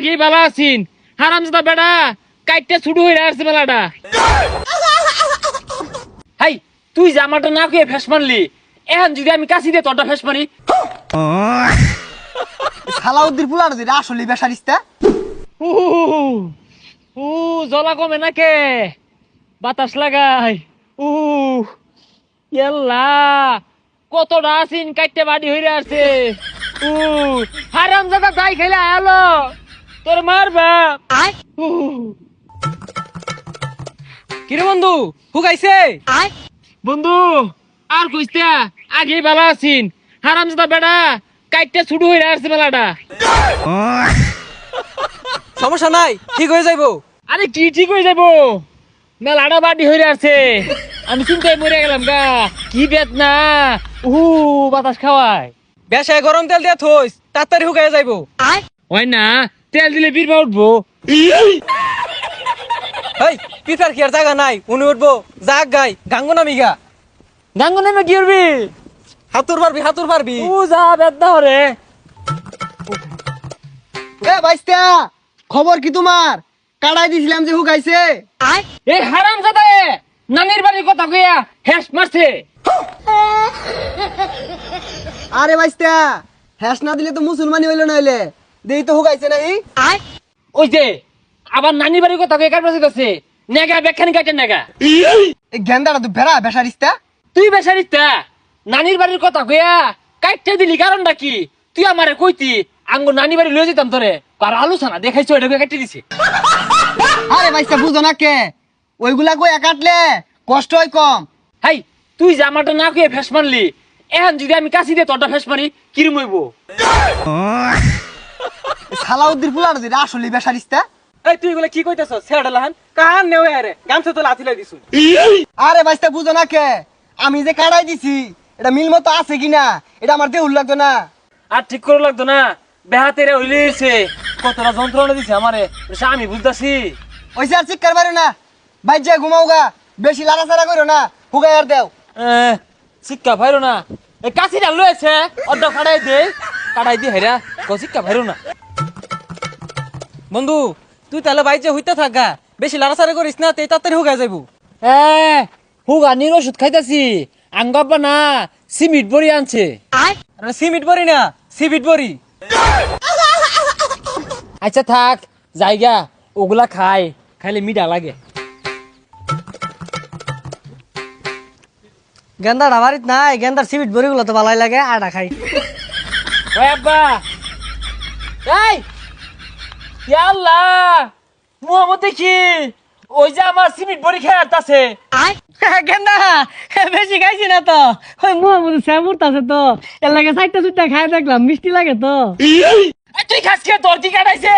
আগেই ভালো আছিন। হারামজাদা বেড়া কাইটটা ছুটু হয়ে আসছে মেলাটা হাই তুই জামাটা না কুয়ে ফেস মারলি এখন যদি আমি কাছি দিয়ে তোরটা ফেস মারি। সালাউদ্দিন পুলার আসলে বেসারিস্তা উ জলা কমে নাকে বাতাস লাগাই উ ইয়াল্লা কতটা আছিন কাইটে বাড়ি হইরে আছে উ হারাম জাদা তাই খেলে আলো। তোর মারবা উ কিরে বন্ধু? হুকাইছে বন্ধু আর আগে ভালো আছিন। বেড়া কাইটটা ছুটু হইরে আসছে মেলাটা সমস্যা নাই ঠিক হয়ে যাইবো। আরে কি ঠিক হয়ে যাব মেলাটা বাড়ি হয়ে আছে আমি চিন্তায় মরে গেলাম গা। কি বেদ না উহু বাতাস খাওয়ায়। বেশায় গরম তেল দিয়ে থইস তাড়াতাড়ি হুকাই যাইবো। হয় না তেল দিলে বীরবা উঠবো। হেই পিতার কি আর জায়গা নাই? উনি উঠবো। যাক গাই গাঙ্গো নামি গা। গাঙ্গ নেমে কি করবি হাতুর পারবি হাতুর পারবি। ও যা বেদ না হরে। এ বাইস্তা খবর কি তোমার? কাড়াই দিছিলাম যে হুকাইছে এই হারাম জাদা নানির বাড়ির কথা কইয়া হেস মারছে। আরে বাইস্তা হ্যাস না দিলে তো মুসলমানি হইল নইলে। দেই তো হুকাইছে নাহি ওই যে আবার নানির বাড়ির কথা কইয়া কাটবাসি করছে নেগা বেখানি কাটে নেগা। এই গেন্দাটা তো ভেড়া বেসারিস্তা তুই বেসারিতা নানির বাড়ির কথা কইয়া কাইটে দিলি কারণটা কি? তুই আমারে কইতি আঙ্গ নানি বাড়ি লয়ে যেতাম তোরে আর আলোচনা দেখাইছো এটা কাটে দিছে। আরে বাইস্তা বুঝো না কে? ওইগুলা কই কাটলে কষ্ট হয় কম। হাই তুই জামাটা না কইয়া ফেস মারলি এখন যদি আমি কাছি দিয়ে তোরটা ফেস মারি কিরম হইব? সালাউদ্দিন পুলার দিরা আসলে বেসারিস্তা এই তুই এগুলো কি কইতেছ? ছেড়ে লাহান। কাহান নেও আরে গামছা তো লাথি লাই দিছু আরে বাইস্তা বুঝো না কে? আমি যে কাড়াই দিছি এটা মিল মতো আছে কিনা? এটা আমার দেহুল লাগতো না। আর ঠিক করে লাগতো না। বেহাতেরে হইলেছে কতটা যন্ত্রণা দিছে আমারে। আমি বুঝতাছি। ওইসে আর চিৎকার পারো না। বাইর যা ঘুমাও গা। বেশি লাড়াচাড়া করো না। হুগাই আর দেও। এ, শিক্ষা ভাইরো না। এই কাছিটা লয়েছে অর্ধ কাটাই দে। কাটাই দি হেরা। কো শিক্ষা ভাইরো না। বন্ধু তুই তাহলে বাইচে হইতে থাক। গা বেশি লাড়াচাড়ি করিস না তে তাড়াতাড়ি হুকাই যাইবো। এ হুগানির ওষুধ খাইতাছি। আঙ্গাব্বা না সিমিট বড়ি আনছে। আরে সিমিট বড়ি না সিবিট বড়ি। আচ্ছা থাক জায়গা ওগুলা খাই খাইলে মিঠা লাগে। গেন্দার বাড়িত নাই গেন্দার সিবিট বড়িগুলো তো ভালোই লাগে আটা খাই। ওই আব্বা। এই! আল্লাহ মোহাম্মদ দেখি ওই যে আমার সিমিট বড়ি খেয়ে আসতাছে গেন্দা বেশি খাইছি না তো। ওই মোহাম্মদ শ্যামুর আছে তো। এর লাগে চারটা চুটটা খাই দেখলাম মিষ্টি লাগে তো। তুই খাস খেয়ে তোর কি কাটাইছে।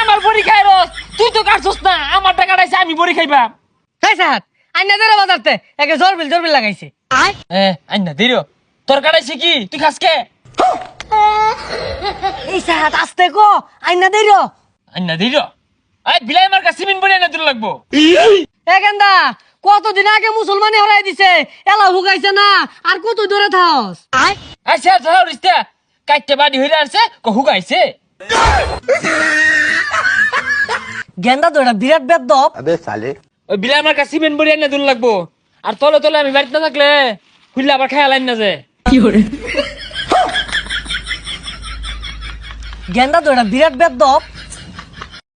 আমার বড়ি খাই রস। তুই তো কাটছস না আমারটা কাটাইছে আমি বড়ি খাইবা খাই সাহাত আইনা দেরে বাজারতে। একে জরবিল জরবিল লাগাইছে। এ আইনা দিরো তোর কাটাইছে কি? তুই খাস কে? এই সাহাত আসতে কো। আইনা দের এই বিলাই আমার কাছে সিমিট বড়ি দিল লাগবো? এ গেন্দা কতদিন আগে মুসলমানি হরাই দিছে? এলা হুগাইছে না আর কত দূরে থাকস আচ্ছা ধর ইস্তা কাইতে বাড়ি হইরা আছে কহু গাইছে গেন্দা তো এটা বিরাট বেদ দপ। ওই বিলাই আমার কাছে সিমেন্ট বড়ি আইনা দিল লাগবো? আর তলে তলে আমি বাড়িতে না থাকলে খুললে আবার খেয়াল আইন না যে গেন্দা তো এটা বিরাট বেদ দপ।